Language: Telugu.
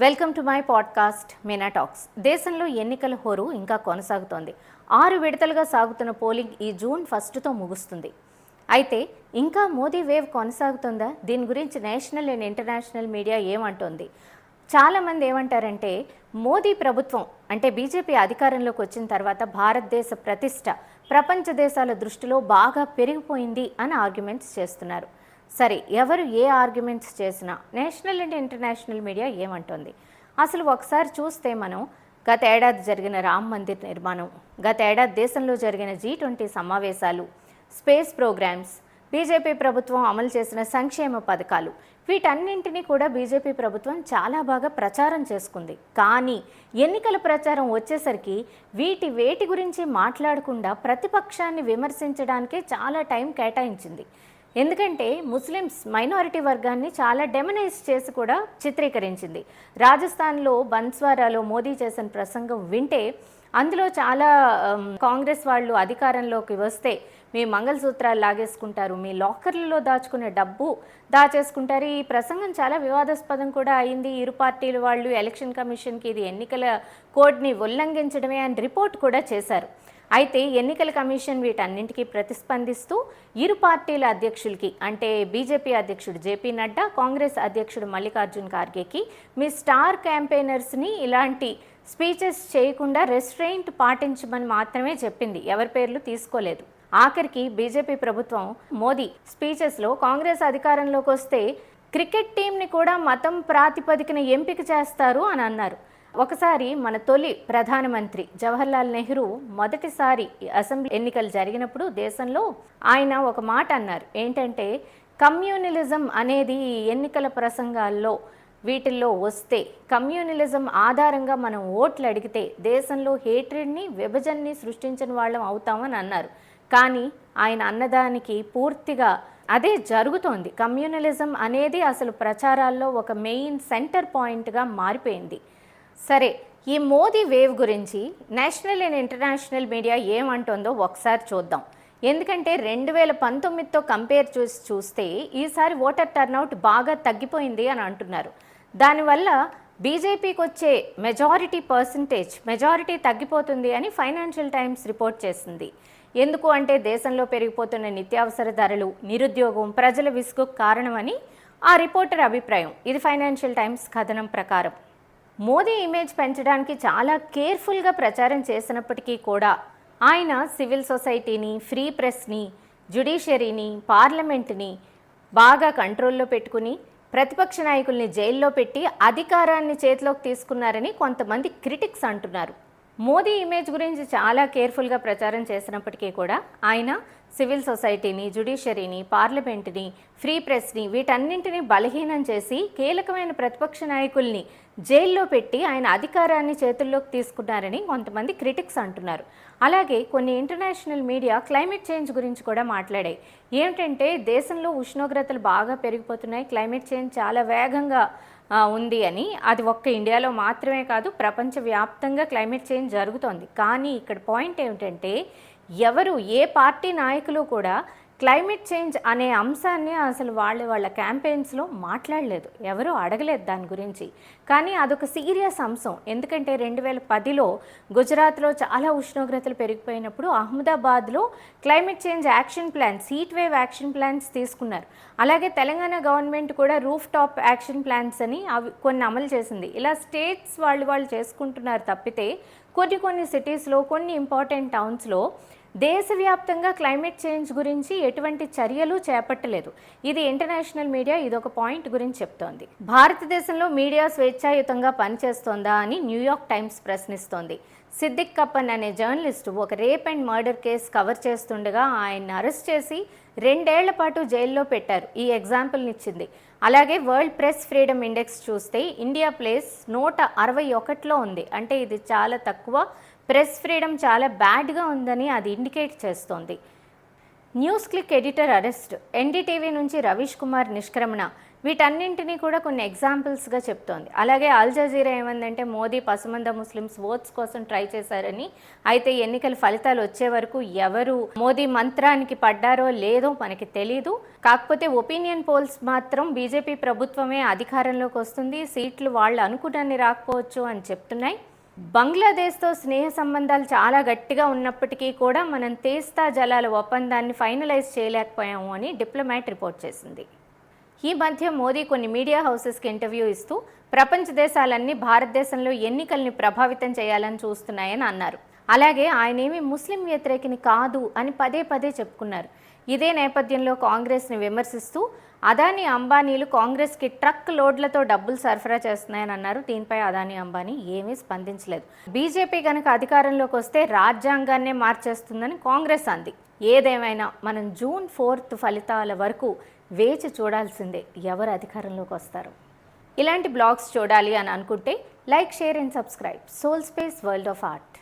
Welcome to my podcast Meena talks. దేశంలో ఎన్నికల హోరు ఇంకా కొనసాగుతోంది. ఆరు విడతలుగా సాగుతున్న పోలింగ్ ఈ జూన్ ఫస్ట్తో ముగుస్తుంది. అయితే ఇంకా మోదీ వేవ్ కొనసాగుతుందా? దీని గురించి నేషనల్ అండ్ ఇంటర్నేషనల్ మీడియా ఏమంటోంది? చాలామంది ఏమంటారంటే మోదీ ప్రభుత్వం అంటే బీజేపీ అధికారంలోకి వచ్చిన తర్వాత భారతదేశ ప్రతిష్ట ప్రపంచ దేశాల దృష్టిలో బాగా పెరిగిపోయింది అని ఆర్గ్యుమెంట్స్ చేస్తున్నారు. సరే ఎవరు ఏ ఆర్గ్యుమెంట్స్ చేసినా నేషనల్ అండ్ ఇంటర్నేషనల్ మీడియా ఏమంటుంది? అసలు ఒకసారి చూస్తే మనం గత ఏడాది జరిగిన రామ్ మందిర్ నిర్మాణం గత ఏడాది దేశంలో జరిగిన జీ ట్వంటీ సమావేశాలు స్పేస్ ప్రోగ్రామ్స్ బీజేపీ ప్రభుత్వం అమలు చేసిన సంక్షేమ పథకాలు వీటన్నింటినీ కూడా బీజేపీ ప్రభుత్వం చాలా బాగా ప్రచారం చేసుకుంది. కానీ ఎన్నికల ప్రచారం వచ్చేసరికి వీటి వేటి గురించి మాట్లాడకుండా ప్రతిపక్షాన్ని విమర్శించడానికే చాలా టైం కేటాయించింది. ఎందుకంటే ముస్లిమ్స్ మైనారిటీ వర్గాన్ని చాలా డెమనైజ్ చేసి కూడా చిత్రీకరించింది. రాజస్థాన్లో బన్స్వారాలో మోదీ చేసిన ప్రసంగం వింటే అందులో చాలా కాంగ్రెస్ వాళ్ళు అధికారంలోకి వస్తే మీ మంగళసూత్రాలు లాగేసుకుంటారు మీ లాకర్లలో దాచుకునే డబ్బు దాచేసుకుంటారు. ఈ ప్రసంగం చాలా వివాదాస్పదం కూడా అయింది. ఇరు పార్టీల వాళ్ళు ఎలక్షన్ కమిషన్కి ఇది ఎన్నికల కోడ్ని ఉల్లంఘించడమే అని రిపోర్ట్ కూడా చేశారు. అయితే ఎన్నికల కమిషన్ వీటన్నింటికీ ప్రతిస్పందిస్తూ ఇరు పార్టీల అధ్యక్షులకి అంటే బీజేపీ అధ్యక్షుడు జేపీ నడ్డా కాంగ్రెస్ అధ్యక్షుడు మల్లికార్జున్ ఖార్గేకి మీ స్టార్ క్యాంపెయినర్స్ని ఇలాంటి స్పీచెస్ చేయకుండా రెస్ట్రెయింట్ పాటించమని మాత్రమే చెప్పింది. ఎవరి పేర్లు తీసుకోలేదు. ఆఖరికి బీజేపీ ప్రభుత్వం మోదీ స్పీచెస్లో కాంగ్రెస్ అధికారంలోకి వస్తే క్రికెట్ టీంని కూడా మతం ప్రాతిపదికన ఎంపిక చేస్తారు అని అన్నారు. ఒకసారి మన తొలి ప్రధానమంత్రి జవహర్లాల్ నెహ్రూ మొదటిసారి అసెంబ్లీ ఎన్నికలు జరిగినప్పుడు దేశంలో ఆయన ఒక మాట అన్నారు. ఏంటంటే కమ్యూనలిజం అనేది ఈ ఎన్నికల ప్రసంగాల్లో వీటిల్లో వస్తే కమ్యూనలిజం ఆధారంగా మనం ఓట్లు అడిగితే దేశంలో హేట్రిడ్ని విభజనని సృష్టించిన వాళ్ళం అవుతామని అన్నారు. కానీ ఆయన అన్నదానికి పూర్తిగా అదే జరుగుతోంది. కమ్యూనలిజం అనేది అసలు ప్రచారాల్లో ఒక మెయిన్ సెంటర్ పాయింట్గా మారిపోయింది. సరే ఈ మోదీ వేవ్ గురించి నేషనల్ అండ్ ఇంటర్నేషనల్ మీడియా ఏమంటుందో ఒకసారి చూద్దాం. ఎందుకంటే రెండు వేల పంతొమ్మిదితో కంపేర్ చూసి చూస్తే ఈసారి ఓటర్ టర్నౌట్ బాగా తగ్గిపోయింది అని అంటున్నారు. దానివల్ల బీజేపీకి వచ్చే మెజారిటీ పర్సంటేజ్ మెజారిటీ తగ్గిపోతుంది అని ఫైనాన్షియల్ టైమ్స్ రిపోర్ట్ చేసింది. ఎందుకు అంటే దేశంలో పెరిగిపోతున్న నిత్యావసర ధరలు నిరుద్యోగం ప్రజల విసుగుకు కారణమని ఆ రిపోర్టర్ అభిప్రాయం. ఇది ఫైనాన్షియల్ టైమ్స్ కథనం ప్రకారం. మోదీ ఇమేజ్ పెంచడానికి చాలా కేర్ఫుల్గా ప్రచారం చేసినప్పటికీ కూడా ఆయన సివిల్ సొసైటీని ఫ్రీ ప్రెస్ని జ్యుడిషియరీని పార్లమెంట్ని బాగా కంట్రోల్లో పెట్టుకుని ప్రతిపక్ష నాయకుల్ని జైల్లో పెట్టి అధికారాన్ని చేతిలోకి తీసుకున్నారని కొంతమంది క్రిటిక్స్ అంటున్నారు. మోదీ ఇమేజ్ గురించి చాలా కేర్ఫుల్గా ప్రచారం చేసినప్పటికీ కూడా ఆయన సివిల్ సొసైటీని జ్యుడిషియరీని పార్లమెంటుని ఫ్రీ ప్రెస్ని వీటన్నింటినీ బలహీనం చేసి కీలకమైన ప్రతిపక్ష నాయకుల్ని జైల్లో పెట్టి ఆయన అధికారాన్ని చేతుల్లోకి తీసుకున్నారని కొంతమంది క్రిటిక్స్ అంటున్నారు. అలాగే కొన్ని ఇంటర్నేషనల్ మీడియా క్లైమేట్ చేంజ్ గురించి కూడా మాట్లాడాయి. ఏమిటంటే దేశంలో ఉష్ణోగ్రతలు బాగా పెరిగిపోతున్నాయి. క్లైమేట్ చేంజ్ చాలా వేగంగా ఉంది అని. అది ఒక్క ఇండియాలో మాత్రమే కాదు ప్రపంచవ్యాప్తంగా క్లైమేట్ చేంజ్ జరుగుతోంది. కానీ ఇక్కడ పాయింట్ ఏమిటంటే ఎవరు ఏ పార్టీ నాయకులు కూడా క్లైమేట్ చేంజ్ అనే అంశాన్ని అసలు వాళ్ళ వాళ్ళ క్యాంపెయిన్స్లో మాట్లాడలేదు. ఎవరూ అడగలేదు దాని గురించి. కానీ అదొక సీరియస్ అంశం. ఎందుకంటే రెండు వేల పదిలో గుజరాత్లో చాలా ఉష్ణోగ్రతలు పెరిగిపోయినప్పుడు అహ్మదాబాద్లో climate change action plans heat wave action plans తీసుకున్నారు. అలాగే తెలంగాణ గవర్నమెంట్ కూడా రూఫ్ టాప్ యాక్షన్ ప్లాన్స్ అని అవి కొన్ని అమలు చేసింది. ఇలా స్టేట్స్ వాళ్ళు వాళ్ళు చేసుకుంటున్నారు తప్పితే కొన్ని కొన్ని సిటీస్లో కొన్ని ఇంపార్టెంట్ టౌన్స్లో దేశవ్యాప్తంగా క్లైమేట్ చేంజ్ గురించి ఎటువంటి చర్యలు చేపట్టలేదు. ఇది ఇంటర్నేషనల్ మీడియా ఇదొక పాయింట్ గురించి చెప్తోంది. భారతదేశంలో మీడియా స్వేచ్ఛాయుతంగా పనిచేస్తోందా అని న్యూయార్క్ టైమ్స్ ప్రశ్నిస్తోంది. సిద్దిక్ కప్పన్ అనే జర్నలిస్టు ఒక rape and murder case cover చేస్తుండగా ఆయన్ని అరెస్ట్ చేసి రెండేళ్ళ పాటు జైల్లో పెట్టారు. ఈ ఎగ్జాంపుల్ని ఇచ్చింది. అలాగే వరల్డ్ ప్రెస్ ఫ్రీడమ్ ఇండెక్స్ చూస్తే ఇండియా ప్లేస్ నూట అరవై ఒకటిలో ఉంది. అంటే ఇది చాలా తక్కువ ప్రెస్ ఫ్రీడమ్ చాలా బ్యాడ్గా ఉందని అది ఇండికేట్ చేస్తోంది. News click editor arrest NDTV నుంచి రవీష్ కుమార్ నిష్క్రమణ వీటన్నింటినీ కూడా కొన్ని ఎగ్జాంపుల్స్గా చెప్తోంది. అలాగే అల్ జజీరా ఏమందంటే మోదీ పసుమంద ముస్లిమ్స్ ఓట్స్ కోసం ట్రై చేశారని అయితే ఎన్నికల ఫలితాలు వచ్చే వరకు ఎవరు మోదీ మంత్రానికి పడ్డారో లేదో మనకి తెలీదు. కాకపోతే ఒపీనియన్ పోల్స్ మాత్రం బీజేపీ ప్రభుత్వమే అధికారంలోకి వస్తుంది సీట్లు వాళ్ళు అనుకున్నన్ని రాకపోవచ్చు అని చెప్తున్నాయి. బంగ్లాదేశ్తో స్నేహ సంబంధాలు చాలా గట్టిగా ఉన్నప్పటికీ కూడా మనం తేస్తా జలాల ఒప్పందాన్ని ఫైనలైజ్ చేయలేకపోయాము అని డిప్లొమాట్ రిపోర్ట్ చేసింది. ఈ మధ్య మోదీ కొన్ని మీడియా హౌసెస్కి ఇంటర్వ్యూ ఇస్తూ ప్రపంచ దేశాలన్నీ భారతదేశంలో ఎన్నికల్ని ప్రభావితం చేయాలని చూస్తున్నాయని అన్నారు. అలాగే ఆయనేమి ముస్లిం వ్యతిరేకిని కాదు అని పదే పదే చెప్పుకున్నారు. ఇదే నేపథ్యంలో కాంగ్రెస్ని విమర్శిస్తూ అదానీ అంబానీలు కాంగ్రెస్కి ట్రక్ లోడ్లతో డబ్బులు సరఫరా చేస్తున్నాయని అన్నారు. దీనిపై అదానీ అంబానీ ఏమీ స్పందించలేదు. బీజేపీ కనుక అధికారంలోకి వస్తే రాజ్యాంగాన్నే మార్చేస్తుందని కాంగ్రెస్ అంది. ఏదేమైనా మనం జూన్ ఫోర్త్ ఫలితాల వరకు వేచి చూడాల్సిందే ఎవరు అధికారంలోకి వస్తారు. ఇలాంటి బ్లాగ్స్ చూడాలి అని అనుకుంటే like share and subscribe. Soul space world of art.